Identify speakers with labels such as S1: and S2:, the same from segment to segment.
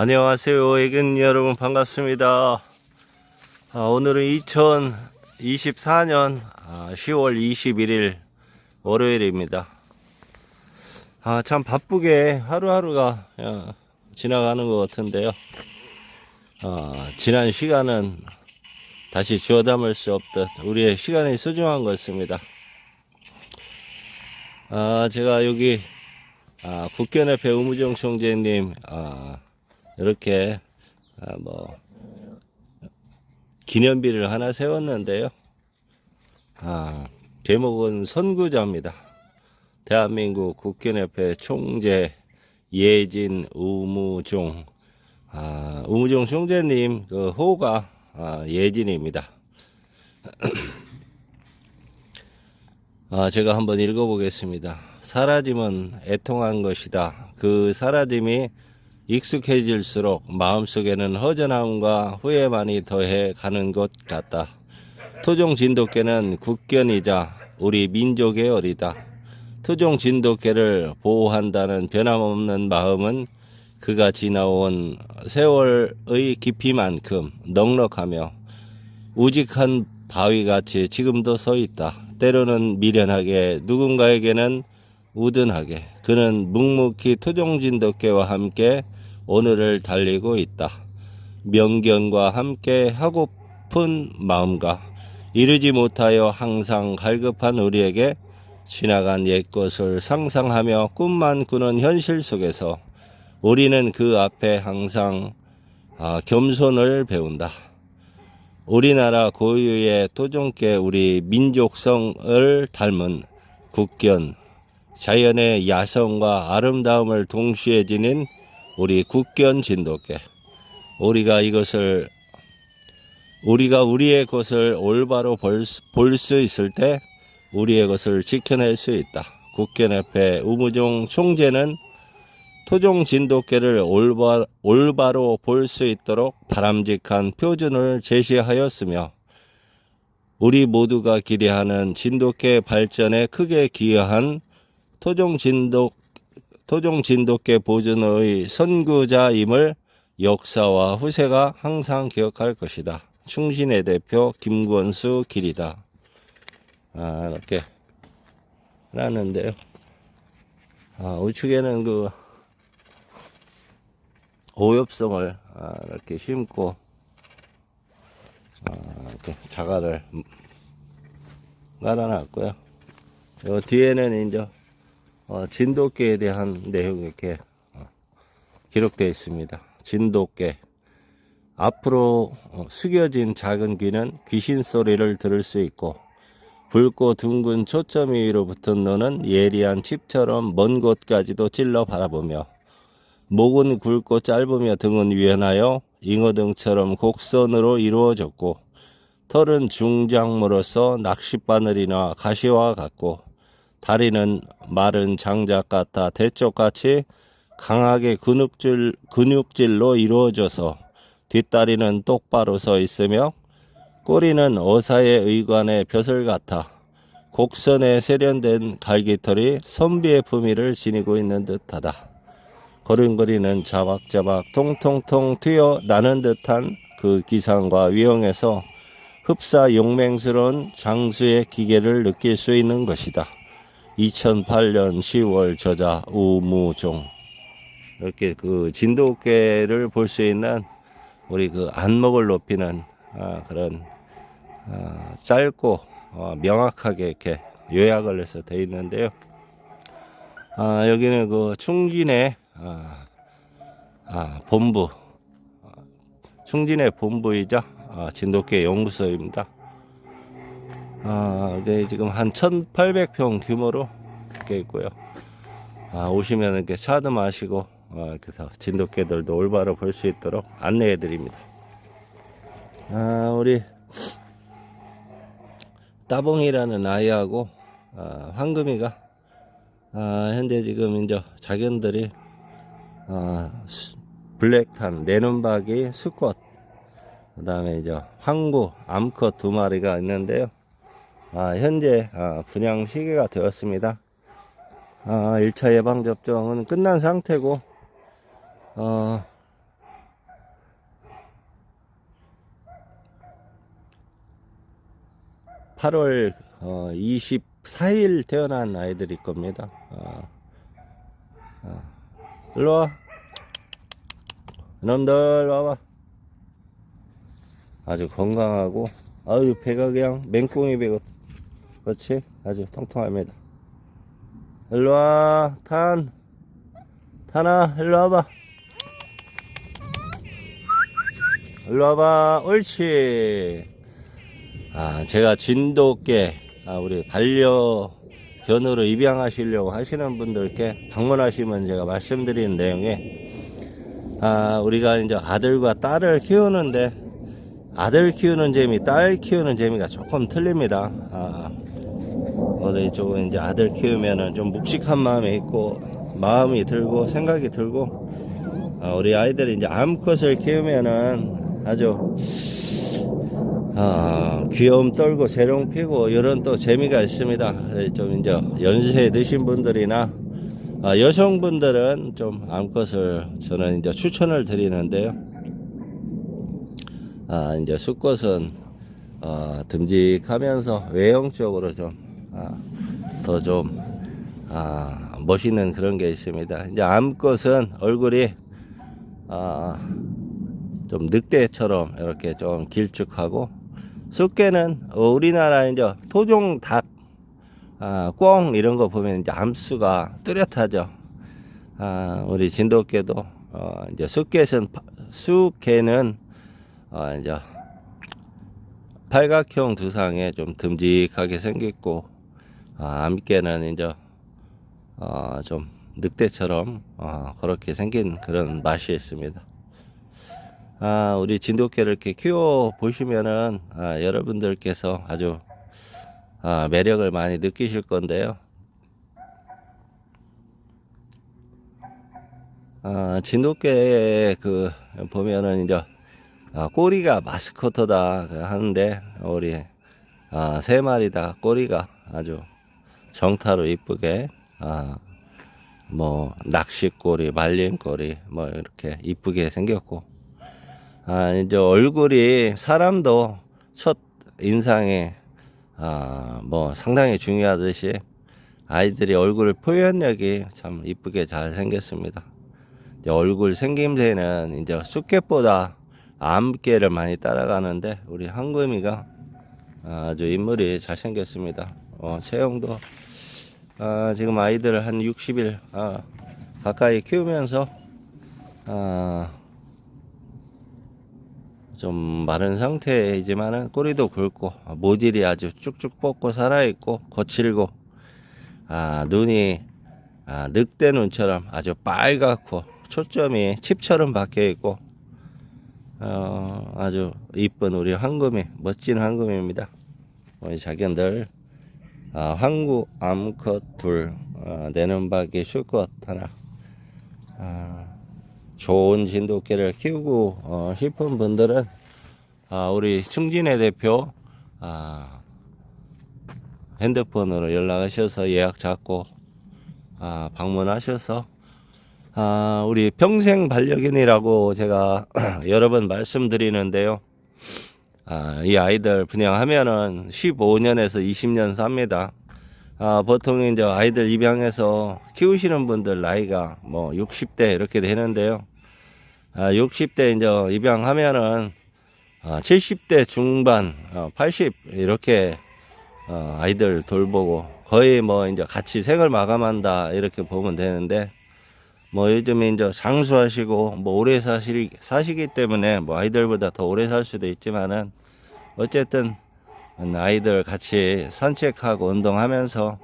S1: 안녕하세요. 애견 여러분 반갑습니다. 아, 오늘은 2024년 10월 21일 월요일입니다. 아, 참 바쁘게 하루하루가 어, 지나가는 것 같은데요. 아, 지난 시간은 다시 주워 담을 수 없듯 우리의 시간이 소중한 것입니다. 아, 제가 여기 아, 국견협회 우무정 총재님 아, 이렇게 아, 뭐 기념비를 하나 세웠는데요. 아, 제목은 선구자입니다. 대한민국 국견협회 총재 예진 우무종 아, 우무종 총재님 그 호가 아, 예진입니다. 아, 제가 한번 읽어보겠습니다. 사라짐은 애통한 것이다. 그 사라짐이 익숙해질수록 마음속에는 허전함과 후회만이 더해 가는 것 같다. 토종 진돗개는 국견이자 우리 민족의 어리다. 토종 진돗개를 보호한다는 변함없는 마음은 그가 지나온 세월의 깊이만큼 넉넉하며 우직한 바위같이 지금도 서 있다. 때로는 미련하게 누군가에게는 우둔하게 그는 묵묵히 토종진돗개와 함께 오늘을 달리고 있다. 명견과 함께 하고픈 마음과 이르지 못하여 항상 갈급한 우리에게 지나간 옛것을 상상하며 꿈만 꾸는 현실 속에서 우리는 그 앞에 항상 아, 겸손을 배운다. 우리나라 고유의 토종계 우리 민족성을 닮은 국견, 자연의 야성과 아름다움을 동시에 지닌 우리 국견 진돗개. 우리가 이것을 우리가 우리의 것을 올바로 볼 수 있을 때 우리의 것을 지켜낼 수 있다. 국견협회 우무종 총재는 토종 진돗개를 올바, 올바로 볼 수 있도록 바람직한 표준을 제시하였으며 우리 모두가 기대하는 진돗개 발전에 크게 기여한 토종 진돗 토종 진돗개 보존의 선구자임을 역사와 후세가 항상 기억할 것이다. 충신의 대표 김권수 길이다. 아, 이렇게 해놨는데요. 아, 우측에는 그 오엽성을 아, 이렇게 심고 아, 이렇게 자갈을 깔아놨고요. 요 뒤에는 이제 어, 진돗개에 대한 내용이 이렇게 어, 기록되어 있습니다. 진돗개 앞으로 어, 숙여진 작은 귀는 귀신 소리를 들을 수 있고 붉고 둥근 초점 위로 붙은 눈은 예리한 칩처럼 먼 곳까지도 찔러 바라보며 목은 굵고 짧으며 등은 유연하여 잉어등처럼 곡선으로 이루어졌고 털은 중장모로서 낚싯바늘이나 가시와 같고 다리는 마른 장작 같아 대쪽같이 강하게 근육질, 근육질로 이루어져서 뒷다리는 똑바로 서 있으며 꼬리는 어사의 의관의 벼슬 같아 곡선에 세련된 갈기털이 선비의 품위를 지니고 있는 듯하다. 걸음걸이는 자박자박 통통통 튀어 나는 듯한 그 기상과 위용에서 흡사 용맹스러운 장수의 기계를 느낄 수 있는 것이다. 2008년 10월 저자 우무종 이렇게 그 진돗개를 볼 수 있는 우리 그 안목을 높이는 아, 그런 아, 짧고 어, 명확하게 이렇게 요약을 해서 되어 있는데요. 아, 여기는 그 충진의 아, 아, 본부 아, 충진의 본부이자 아, 진돗개 연구소입니다. 아, 네, 지금 한 1,800평 규모로 이렇게 있고요. 아, 오시면 이렇게 차도 마시고, 아, 그래서 진돗개들도 올바로 볼 수 있도록 안내해 드립니다. 아, 우리 따봉이라는 아이하고 아, 황금이가 아, 현재 지금 이제 자견들이 아, 수- 블랙탄 내눈박이 수컷 그 다음에 이제 황구 암컷 두 마리가 있는데요. 아, 현재 아, 분양 시기가 되었습니다. 아, 1차 예방 접종은 끝난 상태고 어, 팔월 어, 24일 태어난 아이들일 겁니다. 어, 어. 일로 와. 놈들 와봐. 아주 건강하고 아유 배가 그냥 맹꽁이 배가 그렇지 아주 통통합니다. 일로 와 탄. 탄아 일로 와봐. 일로 와봐 옳지. 아 제가 진돗개 아, 우리 반려 견으로 입양하시려고 하시는 분들께 방문하시면 제가 말씀드리는 내용에 아, 우리가 이제 아들과 딸을 키우는데 아들 키우는 재미, 딸 키우는 재미가 조금 틀립니다. 아, 우리 쪽은 이제 아들 키우면은 좀 묵직한 마음이 있고 마음이 들고 생각이 들고 아, 우리 아이들이 이제 암컷을 키우면은 아주 아, 귀여움 떨고 재롱 피고 이런 또 재미가 있습니다. 좀 이제 연세 드신 분들이나 아, 여성분들은 좀 암컷을 저는 이제 추천을 드리는데요. 아, 이제 수컷은 어, 듬직하면서 외형적으로 좀 아, 더좀 아, 멋있는 그런 게 있습니다. 이제 암컷은 얼굴이 아, 좀 늑대처럼 이렇게 좀 길쭉하고 숫개는 어, 우리나라 이제 토종 닭, 아, 꿩 이런 거 보면 이제 암수가 뚜렷하죠. 아, 우리 진돗개도 어, 이제 숫개는 수개는 어, 이제 팔각형 두상에 좀 듬직하게 생겼고 아, 암개는 이제 어, 좀 늑대처럼 어, 그렇게 생긴 그런 맛이 있습니다. 아, 우리 진돗개를 이렇게 키워 보시면은 아, 여러분들께서 아주 아, 매력을 많이 느끼실 건데요. 아, 진돗개 그 보면은 이제 아, 꼬리가 마스코트다 하는데 우리 아, 세 마리 다 꼬리가 아주 정타로 이쁘게 아, 뭐 낚시꼬리, 말린꼬리 뭐 이렇게 이쁘게 생겼고 아, 이제 얼굴이 사람도 첫 인상에 아, 뭐 상당히 중요하듯이 아이들이 얼굴 표현력이 참 이쁘게 잘 생겼습니다. 이제 얼굴 생김새는 이제 수컷보다 암개를 많이 따라가는데 우리 황금이가 아주 인물이 잘 생겼습니다. 어, 체형도 아, 지금 아이들을 한 60일 아, 가까이 키우면서 아, 좀 마른 상태이지만은 꼬리도 굵고 모질이 아주 쭉쭉 뻗고 살아있고 거칠고 아 눈이 아, 늑대 눈처럼 아주 빨갛고 초점이 칩처럼 박혀 있고 어, 아주 이쁜 우리 황금이 멋진 황금입니다. 우리 자견들 아, 황구 암컷 둘 아, 내는 박이 슈컷 하나 아, 좋은 진돗개를 키우고 어, 싶은 분들은 아, 우리 충진의 대표 아, 핸드폰으로 연락하셔서 예약 잡고 아, 방문하셔서 아, 우리 평생 반려견이라고 제가 여러 번 말씀드리는데요. 아, 이 아이들 분양하면은 15년에서 20년 삽니다. 아, 보통 이제 아이들 입양해서 키우시는 분들 나이가 뭐 60대 이렇게 되는데요. 아, 60대 이제 입양하면은 아, 70대 중반, 어, 80 이렇게 어, 아이들 돌보고 거의 뭐 이제 같이 생을 마감한다 이렇게 보면 되는데 뭐 요즘에 이제 장수하시고 뭐 오래 사시, 사시기 때문에 뭐 아이들보다 더 오래 살 수도 있지만은 어쨌든 아이들 같이 산책하고 운동하면서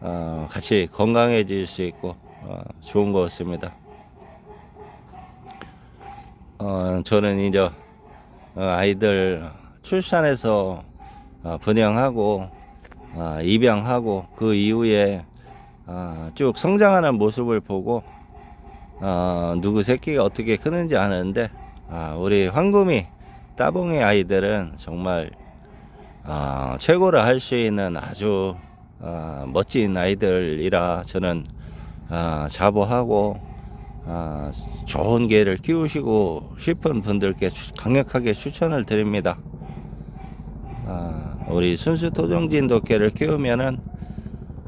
S1: 어, 같이 건강해질 수 있고 어, 좋은 것 같습니다. 어, 저는 이제 어, 아이들 출산해서 어, 분양하고 어, 입양하고 그 이후에 어, 쭉 성장하는 모습을 보고 어, 누구 새끼가 어떻게 크는지 아는데 아, 우리 황금이 따봉의 아이들은 정말 어, 최고를 할수 있는 아주 어, 멋진 아이들이라 저는 어, 자부하고 어, 좋은 개를 키우시고 싶은 분들께 추- 강력하게 추천을 드립니다. 어, 우리 순수 토종 진돗개를 키우면은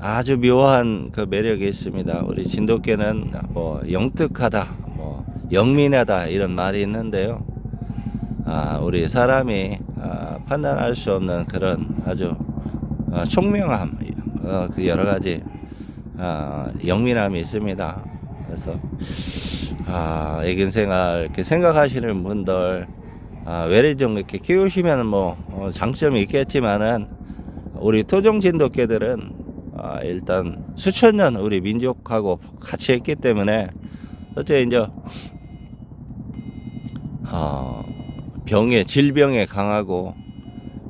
S1: 아주 묘한 그 매력이 있습니다. 우리 진돗개는 뭐 영특하다, 뭐 영민하다 이런 말이 있는데요. 아, 우리 사람이 아, 판단할 수 없는 그런 아주 어, 총명함, 어, 그 여러 가지 아, 영민함이 있습니다. 그래서 아, 애견 생활 이렇게 생각하시는 분들 아, 외래 좀 이렇게 키우시면 뭐 어, 장점이 있겠지만은 우리 토종 진돗개들은 아, 일단 수천 년 우리 민족하고 같이 했기 때문에 어째 이제 어, 병에 질병에 강하고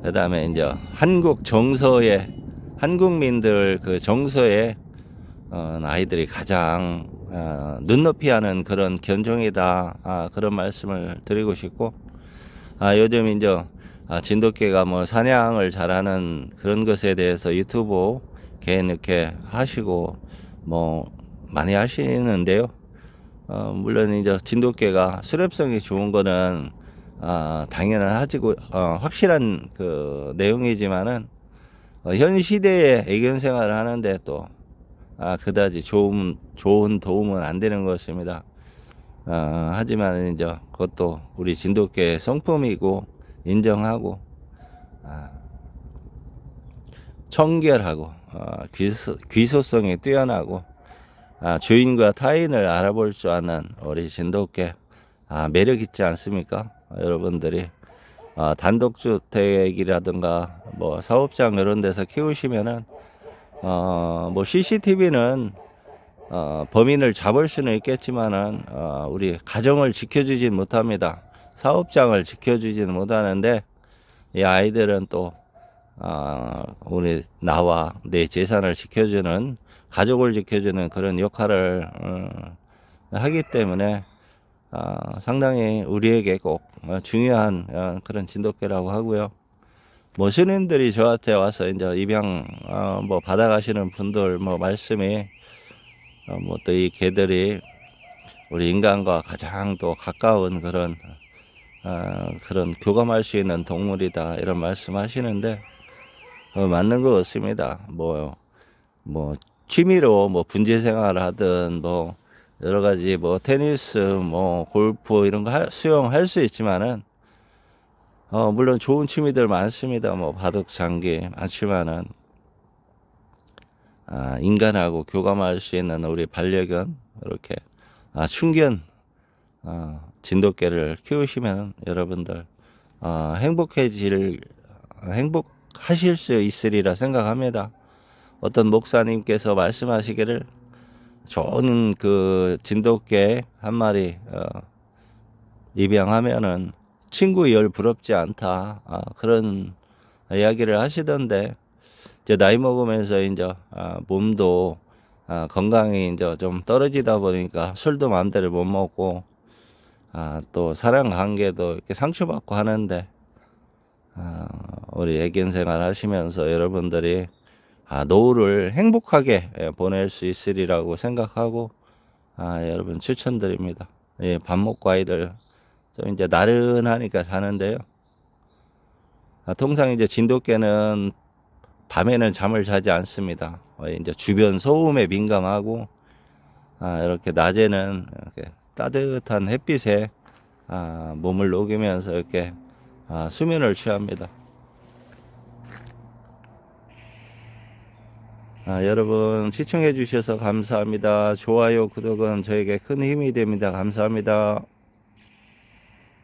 S1: 그다음에 이제 한국 정서에 한국민들 그 정서에 어, 아이들이 가장 어, 눈높이 하는 그런 견종이다 아, 그런 말씀을 드리고 싶고 아, 요즘 이제 아, 진돗개가 뭐 사냥을 잘하는 그런 것에 대해서 유튜브 개인 이렇게 하시고 뭐 많이 하시는데요. 어, 물론 이제 진돗개가 수렵성이 좋은 거는 아, 당연한 하지고 어, 확실한 그 내용이지만은 어, 현 시대에 애견 생활을 하는데 또 아, 그다지 좋은 좋은 도움은 안 되는 것입니다. 어, 하지만 이제 그것도 우리 진돗개 성품이고 인정하고 아, 청결하고 어, 귀소, 귀소성이 뛰어나고 아, 주인과 타인을 알아볼 줄 아는 우리 진돗개 아, 매력 있지 않습니까? 여러분들이 어, 단독주택이라든가 뭐 사업장 이런 데서 키우시면은 어, 뭐 CCTV는 어, 범인을 잡을 수는 있겠지만은 어, 우리 가정을 지켜주진 못합니다. 사업장을 지켜주지는 못하는데 이 아이들은 또 어, 우리 나와 내 재산을 지켜주는 가족을 지켜주는 그런 역할을 어, 하기 때문에 어, 상당히 우리에게 꼭 어, 중요한 어, 그런 진돗개라고 하고요. 뭐 스님들이 저한테 와서 이제 입양 어, 뭐 받아가시는 분들 뭐 말씀이 어, 뭐또 이 개들이 우리 인간과 가장 또 가까운 그런 어, 그런 교감할 수 있는 동물이다 이런 말씀하시는데 어, 맞는 것 같습니다. 뭐 뭐 취미로 뭐 분재 생활을 하든 뭐 여러 가지 뭐 테니스 뭐 골프 이런 거 할- 수영 할 수 있지만은 어 물론 좋은 취미들 많습니다. 뭐 바둑 장기 많지만은 아, 인간하고 교감할 수 있는 우리 반려견 이렇게 아, 충견 아, 진돗개를 키우시면 여러분들 아, 행복해질 행복 하실 수 있으리라 생각합니다. 어떤 목사님께서 말씀하시기를 좋은 그 진돗개 한 마리 어, 입양하면은 친구 열 부럽지 않다 아, 그런 이야기를 하시던데 이제 나이 먹으면서 이제 아, 몸도 아, 건강이 이제 좀 떨어지다 보니까 술도 마음대로 못 먹고 아, 또 사랑 관계도 이렇게 상처받고 하는데 아, 우리 애견 생활 하시면서 여러분들이 아, 노후를 행복하게 예, 보낼 수 있으리라고 생각하고 아, 여러분 추천드립니다. 예, 밥 먹고 아이들 좀 이제 나른하니까 자는데요. 아, 통상 이제 진돗개는 밤에는 잠을 자지 않습니다. 어, 이제 주변 소음에 민감하고 아, 이렇게 낮에는 이렇게 따뜻한 햇빛에 아, 몸을 녹이면서 이렇게 아, 수면을 취합니다. 아, 여러분 시청해 주셔서 감사합니다. 좋아요, 구독은 저에게 큰 힘이 됩니다. 감사합니다.